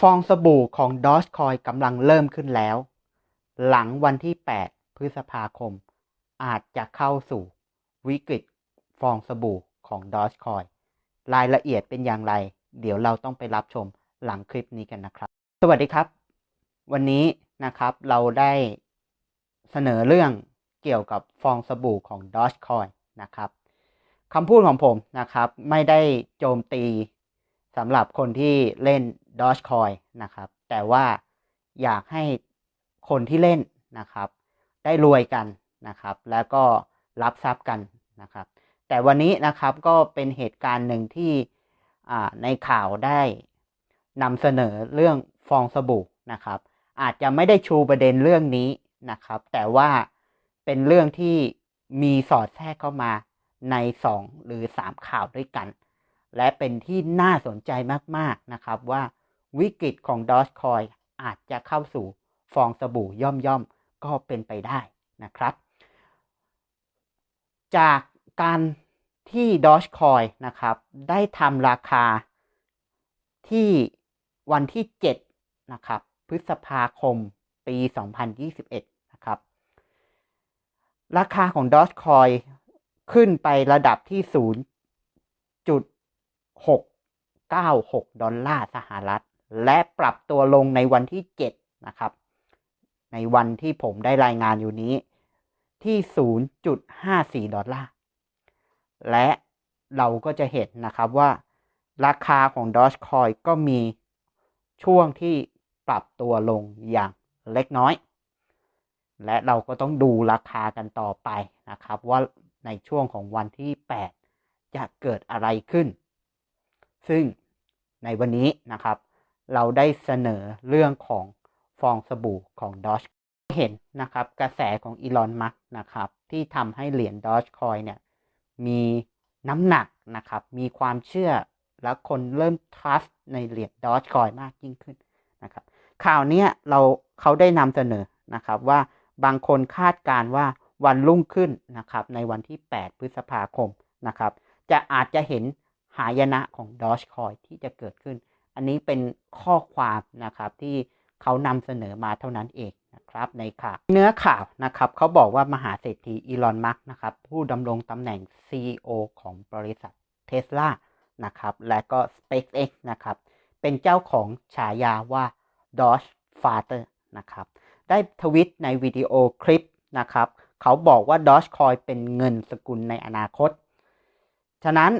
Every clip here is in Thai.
ฟองสบู่ของ Dogecoin กำลังเริ่มขึ้นแล้ว หลังวันที่ 8 พฤษภาคม อาจจะเข้าสู่วิกฤตฟองสบู่ของ Dogecoin รายละเอียดเป็นอย่างไร เดี๋ยวเราต้องไปรับชมหลังคลิปนี้กันนะครับ สวัสดีครับ วันนี้นะครับเราได้เสนอเรื่องเกี่ยวกับฟองสบู่ของ Dogecoin นะครับคำพูดของผมนะครับ ไม่ได้โจมตีสำหรับคนที่เล่น Dogecoin นะครับ แต่ว่าอยากให้คนที่เล่นนะครับ ได้รวยกันนะครับ แล้วก็รับทรัพย์กันนะครับ แต่วันนี้นะครับก็เป็นเหตุการณ์หนึ่งที่ในข่าวได้นำเสนอเรื่องฟองสบู่นะครับ อาจจะไม่ได้ชูประเด็นเรื่องนี้นะครับ แต่ว่าเป็นเรื่องที่มีสอดแทรกเข้ามาใน 2 หรือ 3 ข่าวด้วยกัน และเป็นที่น่าสนใจมาก ๆ นะครับว่า วิกฤตของ Dogecoin อาจจะเข้าสู่ฟองสบู่ย่อมๆ ก็เป็นไปได้นะครับ จากการที่ Dogecoin นะครับ ได้ทำราคาที่วันที่ 7 นะครับ พฤษภาคมปี 2021 นะครับ ราคาของ Dogecoin ขึ้นไประดับที่ 0.696 ดอลลาร์สหรัฐ และปรับตัวลงในวันที่ 7 นะครับ ในวันที่ผมได้รายงานอยู่นี้ที่ 0.54 ดอลลาร์ และเราก็จะเห็นนะครับว่า ราคาของ Dogecoin ก็มีช่วงที่ปรับตัวลงอย่างเล็กน้อย และเราก็ต้องดูราคากันต่อไปนะครับ ว่าในช่วงของวันที่ 8 จะเกิดอะไรขึ้น ซึ่งในวันนี้นะครับ เราได้เสนอเรื่องของฟองสบู่ของ Doge เห็นนะครับกระแสของอีลอนมัสนะครับที่ทำให้เหรียญ Dogecoin เนี่ยมีน้ำหนักนะครับมีความเชื่อแล้วคนเริ่ม trust ในเหรียญ Dogecoin มากยิ่งขึ้นนะครับข่าวนี้เราเขาได้นำเสนอนะครับว่าบางคนคาดการว่าวันรุ่งขึ้นนะครับในวันที่ 8 พฤษภาคมนะครับจะอาจจะเห็นหายนะของ Dogecoin ที่จะเกิดขึ้น อันนี้เป็นข้อความนะครับที่เขานำเสนอมาเท่านั้นเองนะครับในข่าวเนื้อข่าวนะครับเขาบอกว่ามหาเศรษฐีอีลอนมัสก์นะครับผู้ดำรงตำแหน่ง CEO ของบริษัทเทสลานะครับและก็ SpaceX นะครับเป็นเจ้าของฉายาว่า Doge Father นะครับได้ทวิตในวิดีโอคลิปนะครับเขาบอกว่า Dogecoin เป็นเงินสกุลในอนาคต ฉะนั้น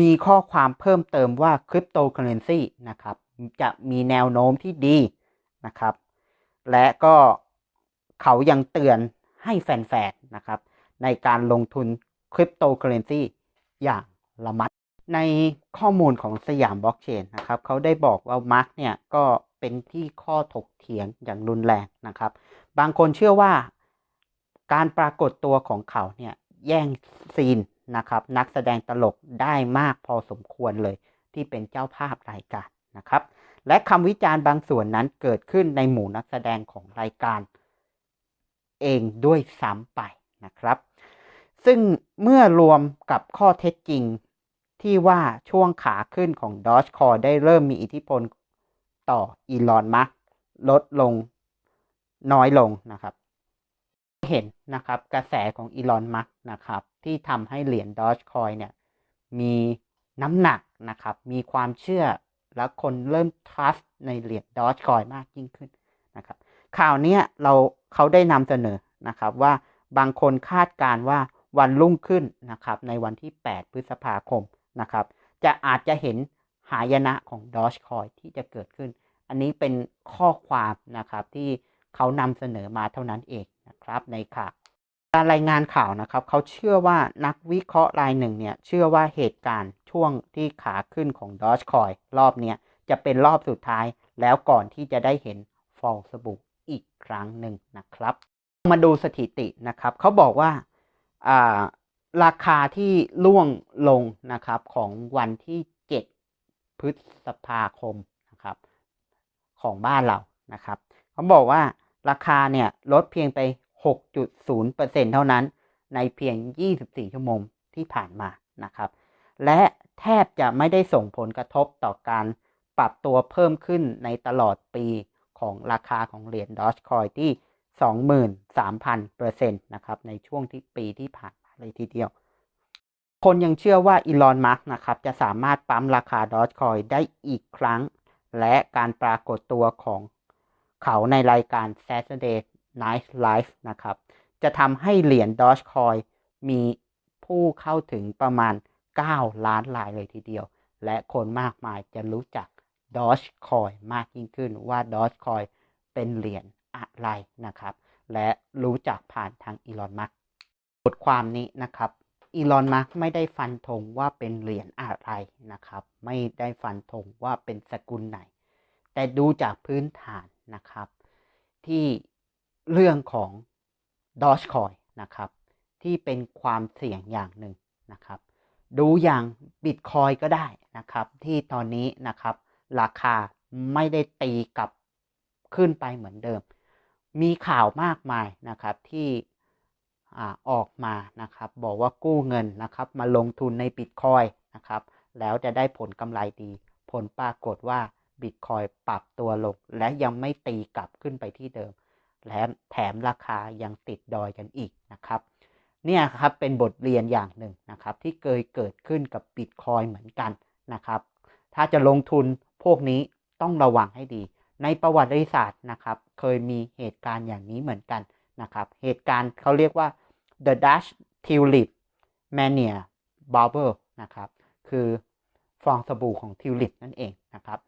มีข้อความเพิ่มเติมว่าคริปโตเคอเรนซีนะครับ จะมีแนวโน้มที่ดีนะครับ และก็เขายังเตือนให้แฟนๆนะครับ ในการลงทุนคริปโตเคอเรนซีอย่างระมัด ในข้อมูลของสยามบล็อกเชนนะครับ เขาได้บอกว่ามาร์กเนี่ยก็เป็นที่ข้อถกเถียงอย่างรุนแรงนะครับ บางคนเชื่อว่าการปรากฏตัวของเขาเนี่ยแย่งซีน นะครับ นักแสดงตลกได้มากพอสมควรเลย ที่เป็นเจ้าภาพรายการนะครับ และคำวิจารณ์บางส่วนนั้นเกิดขึ้นในหมู่นักแสดงของรายการ เองด้วยซ้ำไปนะครับ ซึ่งเมื่อรวมกับข้อเท็จจริงที่ว่าช่วงขาขึ้นของ Dogecoin ได้เริ่มมีอิทธิพลต่ออีลอนมัสลดลงน้อยลงนะครับ เห็นนะครับกระแสของอีลอนมัสนะครับที่ทำให้เหรียญ Dogecoin เนี่ยมีน้ำหนักนะครับมีความเชื่อและคนเริ่ม trust ในเหรียญ Dogecoin มากยิ่งขึ้นนะครับข่าวนี้เราเขาได้นำเสนอนะครับว่าบางคนคาดการว่าวันรุ่งขึ้นนะครับในวันที่ 8 พฤษภาคมนะครับจะอาจจะเห็นหายนะของ Dogecoin ที่จะเกิดขึ้น อันนี้เป็นข้อความนะครับที่เขานำเสนอมาเท่านั้นเอง นะครับในข่าวการรายงานข่าวนะครับเขาเชื่อว่านักวิเคราะห์รายหนึ่งเนี่ยเชื่อว่าเหตุการณ์ช่วงที่ขาขึ้นของ Dogecoin รอบเนี้ยจะเป็นรอบสุดท้ายแล้วก่อนที่จะได้เห็นฟองสบู่อีกครั้งหนึ่งนะครับ มาดูสถิตินะครับเขาบอกว่าราคาที่ล่วงลงนะครับของวันที่ 7 พฤษภาคมนะครับของบ้านเรานะครับเขาบอกว่า ราคาเนี่ยลดเพียงไป 6.0%เท่านั้น ในเพียง 24 ชั่วโมงที่ผ่านมานะครับ และแทบจะไม่ได้ส่งผลกระทบต่อการปรับตัวเพิ่มขึ้นในตลอดปีของราคาของเหรียญ Dogecoin ที่ 23,000%นะครับในช่วงที่ปีที่ผ่านมาเลยทีเดียว คนยังเชื่อว่าอีลอน มัสนะครับ จะสามารถปั๊มราคา Dogecoin ได้อีกครั้ง และการปรากฏตัวของ เขาในรายการ Saturday Night Live นะครับ จะทำให้เหรียญ Dogecoin มีผู้เข้าถึงประมาณ 9 ล้านรายเลยทีเดียว และคนมากมายจะรู้จัก Dogecoin มากยิ่งขึ้นว่า Dogecoin เป็นเหรียญอะไรนะครับ และรู้จักผ่านทางอีลอนมัสบทความนี้นะครับอีลอนมัสไม่ได้ฟันธงว่าเป็นเหรียญอะไรนะครับ ไม่ได้ฟันธงว่าเป็นสกุลไหน แต่ดูจากพื้นฐาน นะครับ ที่เรื่องของ Dogecoin นะครับ ที่เป็นความเสี่ยงอย่างหนึ่งนะครับ ดูอย่าง Bitcoin ก็ได้นะครับ ที่ตอนนี้นะครับ ราคาไม่ได้ตีกลับขึ้นไปเหมือนเดิม มีข่าวมากมายนะครับที่ออกมานะครับ บอกว่ากู้เงินนะครับ มาลงทุนในบิตคอยนะครับ แล้วจะได้ผลกำไรดี ผลปรากฏว่า บิตคอยปรับตัวลง และยังไม่ตีกลับขึ้นไปที่เดิม และแถมราคายังติดดอยกันอีกนะครับเนี่ยครับเป็นบทเรียนอย่างหนึ่งนะครับ ที่เคยเกิดขึ้นกับบิตคอยเหมือนกันนะครับ ถ้าจะลงทุนพวกนี้ต้องระวังให้ดี ในประวัติศาสตร์นะครับ เคยมีเหตุการณ์อย่างนี้เหมือนกันนะครับ เหตุการณ์เขาเรียกว่า the Dutch tulip mania bubble นะครับ คือฟองสบู่ของทิวลิปนั่นเองนะครับ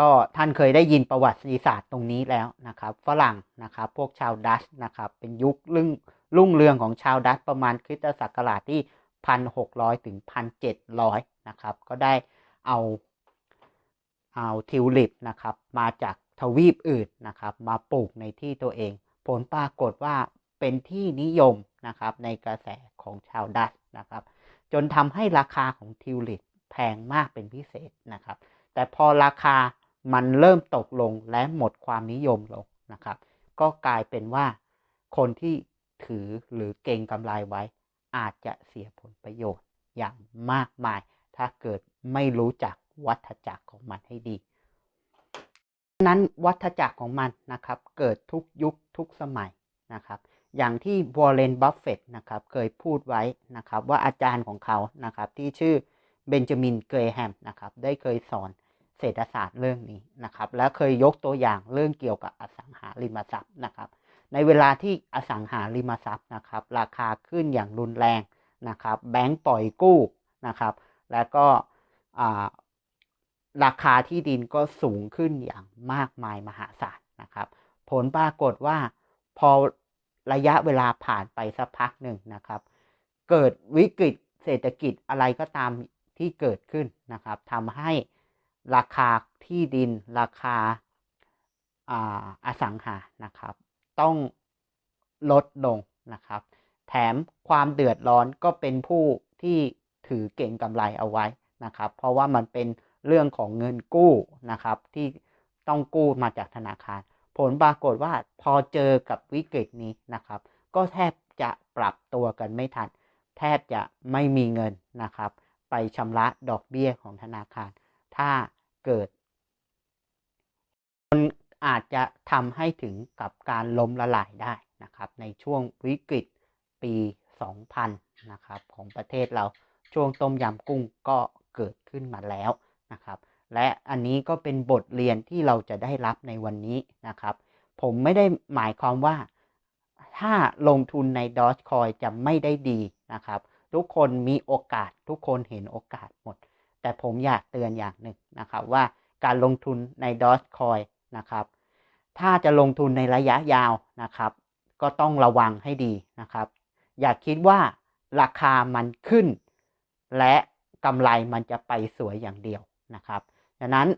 ก็ท่านเคยได้ยินประวัติศาสตร์ตรงนี้แล้วนะครับฝรั่งนะครับพวกชาวดัชนะครับเป็นยุครุ่งรุ่งเรืองของชาวดัชประมาณคริสตศักราชที่ 1,600 ถึง 1,700 นะครับก็ได้เอาเอาทิวลิปนะครับมาจากทวีปอื่นนะครับมาปลูกในที่ตัวเอง ผลปรากฏว่าเป็นที่นิยมนะครับในกระแสของชาวดัชนะครับจนทำให้ราคาของทิวลิปแพงมากเป็นพิเศษนะครับแต่พอราคา มันเริ่มตกลงและหมดความนิยมลงนะครับ ก็กลายเป็นว่าคนที่ถือหรือเก่งกำไรไว้ อาจจะเสียผลประโยชน์อย่างมากมาย ถ้าเกิดไม่รู้จักวัฏจักรของมันให้ดี นั้นวัฏจักรของมันนะครับ เกิดทุกยุคทุกสมัยนะครับ อย่างที่วอร์เรนบัฟเฟตนะครับเคยพูดไว้นะครับ ว่าอาจารย์ของเขานะครับที่ชื่อเบนจามินเกรแฮมนะครับได้เคยสอน เศรษฐศาสตร์เรื่องนี้นะครับ และเคยยกตัวอย่างเรื่องเกี่ยวกับอสังหาริมทรัพย์นะครับ ในเวลาที่อสังหาริมทรัพย์นะครับ ราคาขึ้นอย่างรุนแรงนะครับ แบงก์ปล่อยกู้นะครับ แล้วก็ราคาที่ดินก็สูงขึ้นอย่างมากมายมหาศาลนะครับ ผลปรากฏว่าพอระยะเวลาผ่านไปสักพักหนึ่งนะครับ เกิดวิกฤตเศรษฐกิจอะไรก็ตามที่เกิดขึ้นนะครับทำให้ ราคาที่ดินราคาอาอสังหานะครับ ต้องลดลงนะครับ แถมความเดือดร้อนก็เป็นผู้ที่ถือเก่งกำไรเอาไว้นะครับ เพราะว่ามันเป็นเรื่องของเงินกู้นะครับ ที่ต้องกู้มาจากธนาคาร ผลปรากฏว่าพอเจอกับวิกฤตนี้นะครับ ก็แทบจะปรับตัวกันไม่ทัน แทบจะไม่มีเงินนะครับ ไปชำระดอกเบี้ยของธนาคาร ถ้าเกิดมันอาจจะทำให้ถึงกับการล้มละลายได้นะครับ ในช่วงวิกฤตปี 2000 นะครับ ของประเทศเราช่วงต้มยำกุ้งก็เกิดขึ้นมาแล้วนะครับ และอันนี้ก็เป็นบทเรียนที่เราจะได้รับในวันนี้นะครับ ผมไม่ได้หมายความว่าถ้าลงทุนใน Dogecoin จะไม่ได้ดีนะครับ ทุกคนมีโอกาสทุกคนเห็นโอกาสหมด แต่ผมอยากเตือนอย่างหนึ่งนะครับว่าการลงทุนใน Dogecoin นะครับถ้าจะลงทุนในระยะยาวนะครับ ก็ต้องระวังให้ดีนะครับ อย่าคิดว่าราคามันขึ้น และกำไรมันจะไปสวยอย่างเดียวนะครับดังนั้น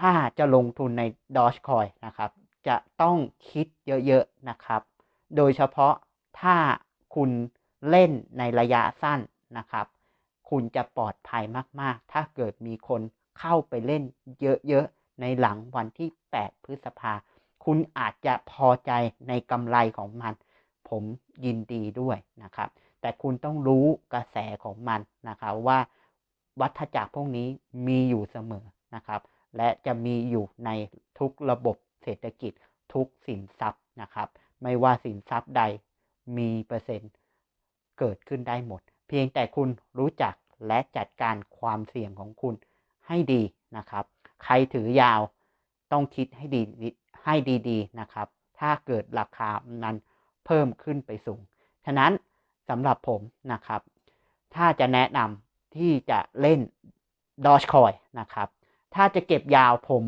ถ้าจะลงทุนใน Dogecoin นะครับ จะต้องคิดเยอะๆนะครับ โดยเฉพาะถ้าคุณเล่นในระยะสั้นนะครับ คุณจะปลอดภัยมาก ๆ ถ้าเกิดมีคนเข้าไปเล่นเยอะ ๆ ในหลังวันที่ 8 พฤษภา คุณอาจจะพอใจในกำไรของมัน ผมยินดีด้วยนะครับ แต่คุณต้องรู้กระแสของมันนะครับว่าวัฏจักรพวกนี้มีอยู่เสมอนะครับ และจะมีอยู่ในทุกระบบเศรษฐกิจทุกสินทรัพย์นะครับ ไม่ว่าสินทรัพย์ใดมีเปอร์เซ็นต์เกิดขึ้นได้หมด พียงแต่คุณรู้จักและจัดการความเสี่ยงของคุณให้ดีนะครับ ใครถือยาวต้องคิดให้ดีให้ดีๆนะครับ ถ้าเกิดราคานั้นเพิ่มขึ้นไปสูง ฉะนั้นสำหรับผมนะครับ ถ้าจะแนะนำที่จะเล่น Dogecoin นะครับ ถ้าจะเก็บยาวผม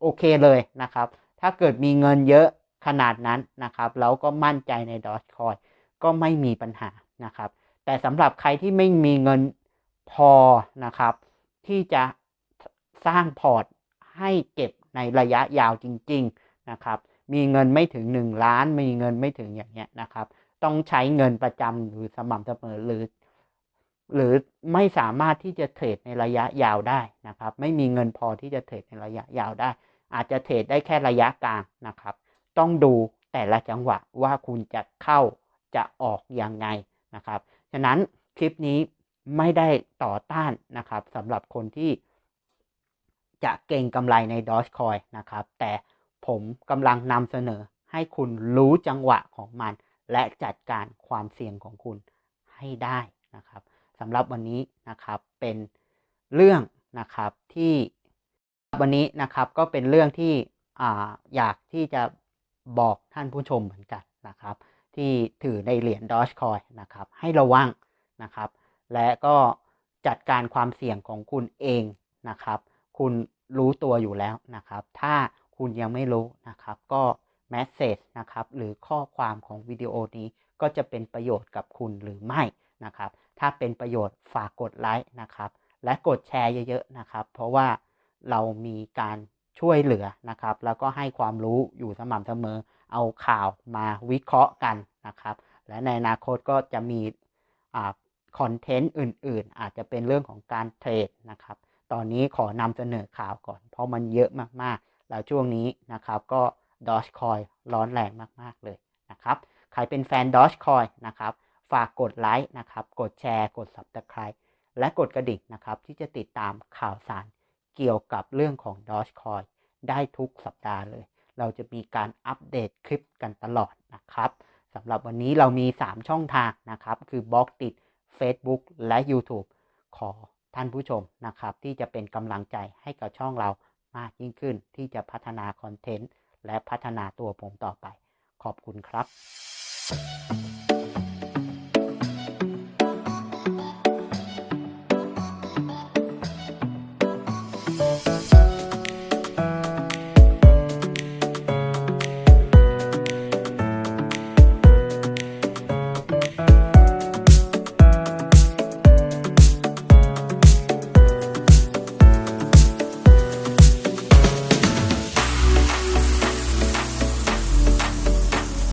โอเคเลยนะครับ ถ้าเกิดมีเงินเยอะขนาดนั้นนะครับ แล้วก็มั่นใจใน Dogecoin ก็ไม่มีปัญหานะครับ แต่สำหรับใครที่ไม่มีเงินพอนะครับ ที่จะสร้างพอร์ตให้เก็บในระยะยาวจริง ๆนะครับ มีเงินไม่ถึง 1 ล้าน มีเงินไม่ถึงอย่างเงี้ยนะครับ ต้องใช้เงินประจำหรือสม่ำเสมอหรือ หรือไม่สามารถที่จะเทรดในระยะยาวได้นะครับ ไม่มีเงินพอที่จะเทรดในระยะยาวได้ อาจจะเทรดได้แค่ระยะกลางนะครับ ต้องดูแต่ละจังหวะว่าคุณจะเข้าจะออกยังไงนะครับ ฉะนั้นคลิปนี้ไม่ได้ต่อต้านนะครับสำหรับคนที่จะเก่งกำไรใน Dogecoin นะครับ แต่ผมกำลังนำเสนอให้คุณรู้จังหวะของมัน และจัดการความเสี่ยงของคุณให้ได้นะครับสำหรับวันนี้นะครับเป็นเรื่องนะครับที่วันนี้นะครับก็เป็นเรื่องที่ออยากที่จะบอกท่านผู้ชมเหมือนกันนะครับ ที่ถือในเหรียญ Dogecoin นะครับ ให้ระวังนะครับ และก็จัดการความเสี่ยงของคุณเองนะครับ คุณรู้ตัวอยู่แล้วนะครับ ถ้าคุณยังไม่รู้นะครับ ก็แมสเซจนะครับ หรือข้อความของวิดีโอนี้ก็จะเป็นประโยชน์กับคุณหรือไม่นะครับ ถ้าเป็นประโยชน์ฝากกดไลค์นะครับ และกดแชร์เยอะๆนะครับ เพราะว่าเรามีการช่วยเหลือนะครับ แล้วก็ให้ความรู้อยู่สม่ำเสมอ เอาข่าวมาวิเคราะห์กันนะครับ และในอนาคตก็จะมีคอนเทนต์อื่น ๆ อาจจะเป็นเรื่องของการเทรดนะครับ ตอนนี้ขอนำเสนอข่าวก่อน เพราะมันเยอะมากๆ แล้วช่วงนี้นะครับก็ Dogecoin ร้อนแรงมาก ๆ เลยนะครับ ใครเป็นแฟน Dogecoin นะครับ ฝากกดไลค์นะครับ กดแชร์ กด Subscribe และกดกระดิ่งนะครับ ที่จะติดตามข่าวสารเกี่ยวกับเรื่องของ Dogecoin ได้ทุกสัปดาห์เลย เราจะมีการอัปเดตคลิปกันตลอดนะครับสำหรับวันนี้เรามี 3 ช่องทางนะครับ คือบล็อกติด Facebook และ YouTube ขอท่านผู้ชมนะครับ ที่จะเป็นกำลังใจให้กับช่องเรามากยิ่งขึ้น ที่จะพัฒนาคอนเทนต์และพัฒนาตัวผมต่อไป ขอบคุณครับ